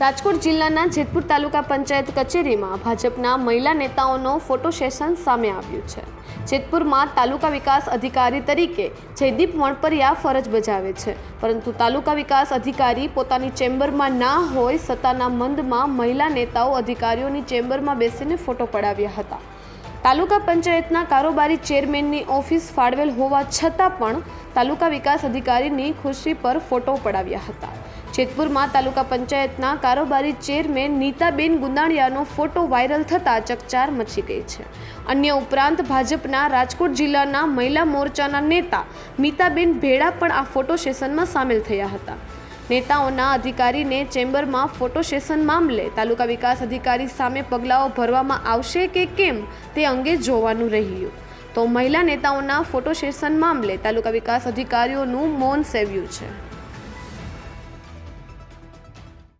રાજકોટ જિલ્લાના જેતપુર તાલુકા પંચાયત કચેરીમાં ભાજપના મહિલા નેતાઓનો ફોટો સેશન સામે આવ્યું છે. જેતપુરમાં તાલુકા વિકાસ અધિકારી તરીકે જયદીપ વણપરિયા ફરજ બજાવે છે. પરંતુ તાલુકા વિકાસ અધિકારી પોતાની ચેમ્બરમાં ના હોય સત્તાના મંદમાં મહિલા નેતાઓ અધિકારીઓની ચેમ્બરમાં બેસીને ફોટો પડાવ્યા હતા. તાલુકા પંચાયતના કારોબારી ચેરમેનની ઓફિસ ફાળવેલ હોવા છતાં પણ તાલુકા વિકાસ અધિકારીની ખુરશી પર ફોટો પડાવ્યા હતા. જેતપુરમાં તાલુકા પંચાયતના કારોબારી ચેરમેન નીતાબેન ગુંદાણિયાનો ફોટો વાયરલ થતાં ચકચાર મચી ગઈ છે. અન્ય ઉપરાંત ભાજપના રાજકોટ જિલ્લાના મહિલા મોરચાના નેતા મીતાબેન ભેડા પણ આ ફોટો સેશનમાં સામેલ થયા હતા. નેતાઓના અધિકારીને ચેમ્બરમાં ફોટો સેશન મામલે તાલુકા વિકાસ અધિકારી સામે પગલાઓ ભરવામાં આવશે કે કેમ તે અંગે જોવાનું રહ્યું. તો મહિલા નેતાઓના ફોટો સેશન મામલે તાલુકા વિકાસ અધિકારીઓનું મૌન સેવ્યું છે.